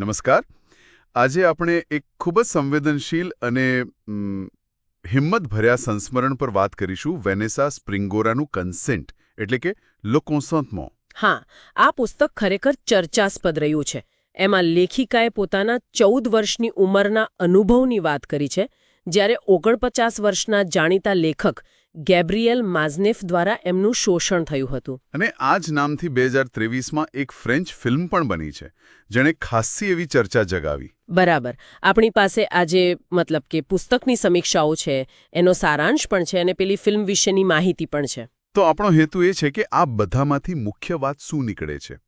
નમસ્કાર. આજે આપણે એક ખૂબ જ સંવેદનશીલ અને હિંમતભર્યા સંસ્મરણ પર વાત કરીશું વેનેસા સ્પ્રિંગોરાનું કન્સેન્ટ એટલે કે લો હા, આ પુસ્તક ખરેખર ચર્ચાસ્પદ રહ્યું છે. એમાં લેખિકાએ પોતાના ચૌદ વર્ષની ઉંમરના અનુભવની વાત કરી છે, જ્યારે ઓગણપચાસ વર્ષના જાણીતા લેખક ગેબ્રિયલ માઝનેફ દ્વારા એમનું શોષણ થયું હતું. અને આ જ નામથી બે હજાર ત્રેવીસમાં એક ફ્રેન્ચ ફિલ્મ પણ બની છે જેણે ખાસ્સી એવી ચર્ચા જગાવી. બરાબર. આપણી પાસે આજે મતલબ કે પુસ્તકની સમીક્ષાઓ છે એનો સારાંશ પણ છે અને પેલી ફિલ્મ વિશેની માહિતી પણ છે. તો આપણો હેતુ એ છે કે આ બધામાંથી મુખ્ય વાત શું નીકળે છે?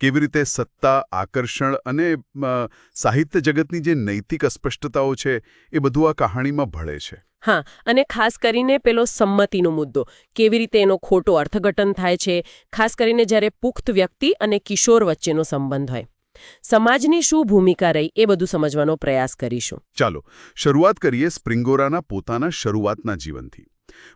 કેવી રીતે સત્તા આકર્ષણ અને સાહિત્ય જગતની જે નૈતિક અસ્પષ્ટતાઓ છે એ બધું આ કહાણીમાં ભળે છે. હા અને ખાસ કરીને પેલો સંમતિનો મુદ્દો. કેવી રીતે એનો ખોટો અર્થઘટન થાય છે? ખાસ કરીને જ્યારે પુખ્ત વ્યક્તિ અને કિશોર વચ્ચેનો સંબંધ હોય. સમાજની શું ભૂમિકા રહી એ બધું સમજવાનો પ્રયાસ કરીશું. ચાલો શરૂઆત કરીએ સ્પ્રિંગોરાના પોતાના શરૂઆતના જીવનથી.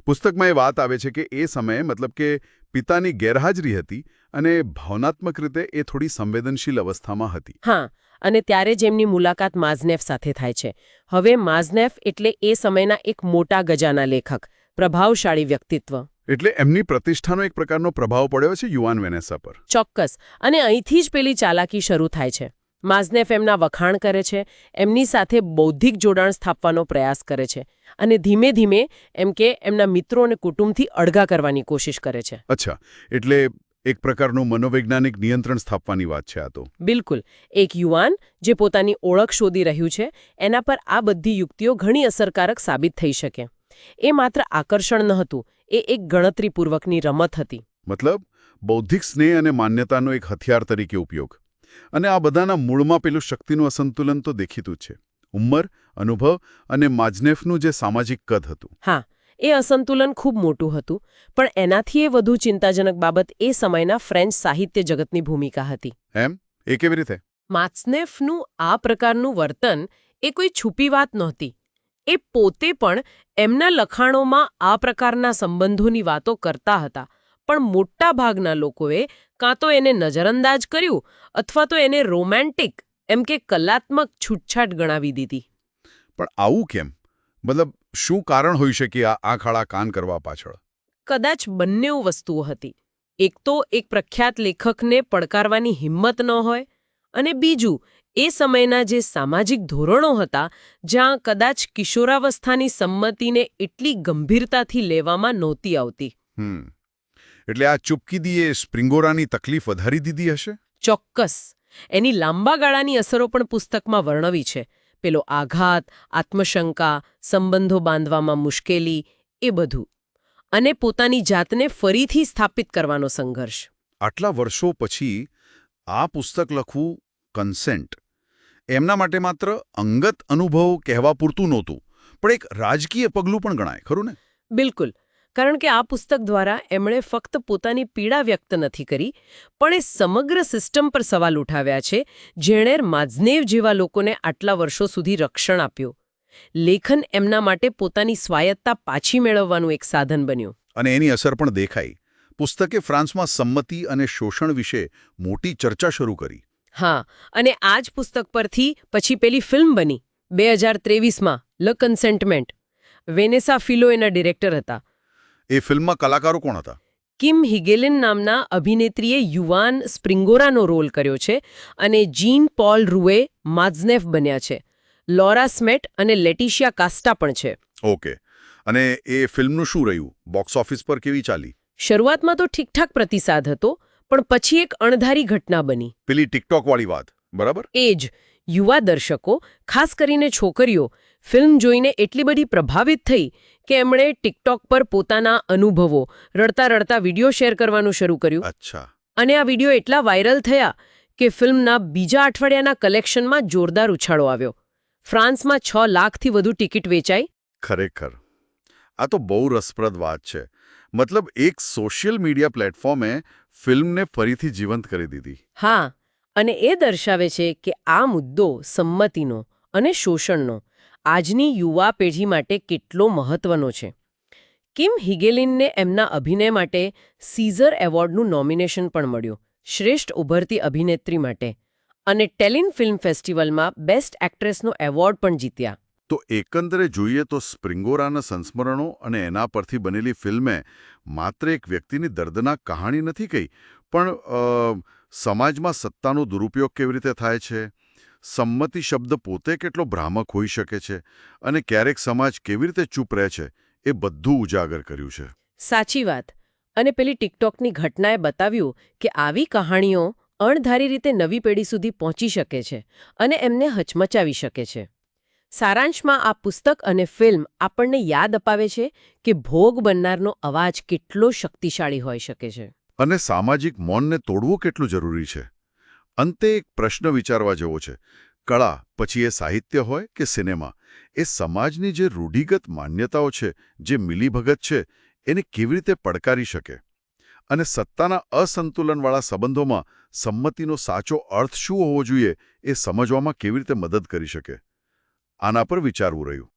પુસ્તકમાં એ વાત આવે છે કે એ સમયે મતલબ કે પિતાની ગેરહાજરી હતી અને ભાવનાત્મક રીતે એ થોડી સંવેદનશીલ અવસ્થામાં હતી. હા અને ત્યારે જ એમની મુલાકાત માઝનેફ સાથે થાય છે. હવે માઝનેફ એટલે એ સમયના એક મોટા ગજાના લેખક પ્રભાવશાળી વ્યક્તિત્વ. એટલે એમની પ્રતિષ્ઠાનો એક પ્રકારનો પ્રભાવ પડ્યો છે યુવાન વેનેસા પર. ચોક્કસ. અને અહીંથી જ પેલી ચાલાકી શરૂ થાય છે. માઝનેફ એમના વખાણ કરે છે એમની સાથે બૌદ્ધિક જોડાણ સ્થાપવાનો પ્રયાસ કરે છે અને ધીમે ધીમે એમ કે એમના મિત્રો અને કુટુંબથી અળગા કરવાની કોશિશ કરે છે. અચ્છા. એટલે એક પ્રકારનું મનોવૈજ્ઞાનિક નિયંત્રણ સ્થાપવાની વાત છે આ તો. બિલકુલ. એક યુવાન જે પોતાની ઓળખ શોધી રહ્યું છે એના પર આ બધી યુક્તિઓ ઘણી અસરકારક સાબિત થઈ શકે. એ માત્ર આકર્ષણ ન હતું એ એક ગણતરીપૂર્વકની રમત હતી. મતલબ બૌદ્ધિક સ્નેહ અને માન્યતાનો એક હથિયાર તરીકે ઉપયોગ. અને આ બધાના મૂળમાં પેલું શક્તિનું અસંતુલન તો દેખીતું જ છે. ઉંમર અનુભવ અને માજનેફનું જે સામાજિક કદ હતું. હા એ અસંતુલન ખૂબ મોટું હતું પણ એનાથી એ વધુ ચિંતાજનક બાબત એ સમયના ફ્રેન્ચ સાહિત્ય જગતની ભૂમિકા હતી. એમ? એ કેવી રીતે? માત્સનેફનું આ પ્રકારનું વર્તન એ કોઈ છુપી વાત નહોતી. એ પોતે પણ એમના લખાણોમાં આ પ્રકારના સંબંધોની વાતો કરતા હતા પણ મોટા ભાગના લોકોએ કાં તો એને નજરઅંદાજ કર્યું અથવા તો એને રોમેન્ટિક એમ કે કલાત્મક છૂટછાટ ગણાવી દીધી. પણ આવું કેમ? મતલબ શું કારણ હોઈ શકે આ આંખાળા કાન કરવા પાછળ? કદાચ બંને વસ્તુઓ હતી. એક તો એક પ્રખ્યાત લેખકને પડકારવાની હિંમત ન હોય અને બીજું એ સમયના જે સામાજિક ધોરણો હતા જ્યાં કદાચ કિશોરાવસ્થાની સંમતિને એટલી ગંભીરતાથી લેવામાં નહોતી આવતી. એટલે આ ચૂપકીદીએ સ્પ્રિંગોરાની તકલીફ વધારી દીધી હશે? ચોક્કસ. એની લાંબા ગાળાની અસરો પણ પુસ્તકમાં વર્ણવી છે. પેલો આઘાત આત્મશંકા સંબંધો બાંધવામાં મુશ્કેલી એ બધું. અને પોતાની જાતને ફરીથી સ્થાપિત કરવાનો સંઘર્ષ. આટલા વર્ષો પછી આ પુસ્તક લખવું કન્સેન્ટ એમના માટે માત્ર અંગત અનુભવ કહેવા પૂરતું નહોતું પણ એક રાજકીય પગલું પણ ગણાય ખરું ને? બિલકુલ. કારણ કે આ પુસ્તક દ્વારા એમણે ફક્ત પોતાની પીડા વ્યક્ત નથી કરી પણ એ સમગ્ર સિસ્ટમ પર સવાલ ઉઠાવ્યા છે જેણે માઝનેવ જેવા લોકોને આટલા વર્ષો સુધી રક્ષણ આપ્યું. લેખન એમના માટે પોતાની સ્વાયત્તા પાછી મેળવવાનું એક સાધન બન્યું. અને એની અસર પણ દેખાઈ. પુસ્તકે ફ્રાન્સમાં સંમતિ અને શોષણ વિશે મોટી ચર્ચા શરૂ કરી. હા અને આ જ પુસ્તક પરથી પછી પેલી ફિલ્મ બની બે હજાર ત્રેવીસમાં લ કન્સેન્ટમેન્ટ. વેનેસા ફિલો એના ડિરેક્ટર હતા. એ ફિલ્મમાં કલાકારો કોણ હતા? કિમ હિગેલિન નામના અભિનેત્રીએ યુવાન સ્પ્રિંગોરાનો રોલ કર્યો છે અને જીન પોલ રૂએ માઝનેફ બન્યા છે. લોરા સ્મેટ અને લેટિશિયા કાસ્ટા પણ છે. ઓકે. અને એ ફિલ્મનું શું રહ્યું? બોક્સ ઓફિસ પર કેવી ચાલી? શરૂઆતમાં તો ઠીકઠાક પ્રતિસાદ હતો પણ પછી એક અણધારી ઘટના બની. પેલી ટિકટોકવાળી વાત બરાબર? એ જ. યુવા દર્શકો ખાસ કરીને છોકરીઓ ફિલ્મ જોઈને એટલી બધી પ્રભાવિત થઈ કે એમણે ટિકટોક પર પોતાના અનુભવો રડતા રડતા વીડિયો શેર કરવાનું શરૂ કર્યું. અચ્છા. અને આ વીડિયો એટલા વાયરલ થયા કે ફિલ્મના બીજા અઠવાડિયાના કલેક્શનમાં જોરદાર ઉછાળો આવ્યો. ફ્રાન્સમાં છ લાખથી વધુ ટિકિટ વેચાઈ. ખરેખર. આ તો બહુ રસપ્રદ વાત છે. મતલબ એક સોશિયલ મીડિયા પ્લેટફોર્મે ફિલ્મને ફરીથી જીવંત કરી દીધી. હા અને એ દર્શાવે છે કે આ મુદ્દો સંમતિનો અને શોષણનો આજની યુવા પેઢી માટે કેટલો મહત્વનો છે. કિમ હિગેલિનને એમના અભિનય માટે સીઝર એવોર્ડનું નોમિનેશન પણ મળ્યું, શ્રેષ્ઠ ઉભરતી અભિનેત્રી માટે, અને ટેલિન ફિલ્મ ફેસ્ટિવલમાં બેસ્ટ એક્ટ્રેસનો એવોર્ડ પણ જીત્યા. તો એકંદરે જોઈએ તો સ્પ્રિંગોરાના સંસ્મરણો અને એના પરથી બનેલી ફિલ્મે માત્ર એક વ્યક્તિની દર્દનાક કહાણી નથી કહી, પણ સમાજમાં સત્તાનો દુરુપયોગ કેવી રીતે થાય છે? સંમતિ શબ્દ પોતે કેટલો ભ્રામક હોઈ શકે છે અને ક્યારેક સમાજ કેવી રીતે ચૂપ રહે છે એ બધું ઉજાગર કર્યું છે. સાચી વાત. અને પેલી ટિકટોકની ઘટનાએ બતાવ્યું કે આવી કહાણીઓ અણધારી રીતે નવી પેઢી સુધી પહોંચી શકે છે અને એમને હચમચાવી શકે છે. સારાંશમાં આ પુસ્તક અને ફિલ્મ આપણને યાદ અપાવે છે કે ભોગ બનનારનો અવાજ કેટલો શક્તિશાળી હોઈ શકે છે. અને સામાજિક મૌનને તોડવું કેટલું જરૂરી છે? અંતે એક પ્રશ્ન વિચારવા જેવો છે. કળા પછી એ સાહિત્ય હોય કે સિનેમા? એ સમાજની જે રૂઢિગત માન્યતાઓ છે, જે મિલીભગત છે, એને કેવી રીતે પડકારી શકે? અને સત્તાના અસંતુલનવાળા સંબંધોમાં સંમતિનો સાચો અર્થ શું હોવો જોઈએ એ સમજવામાં કેવી રીતે મદદ કરી શકે? આના પર વિચારવું રહ્યું.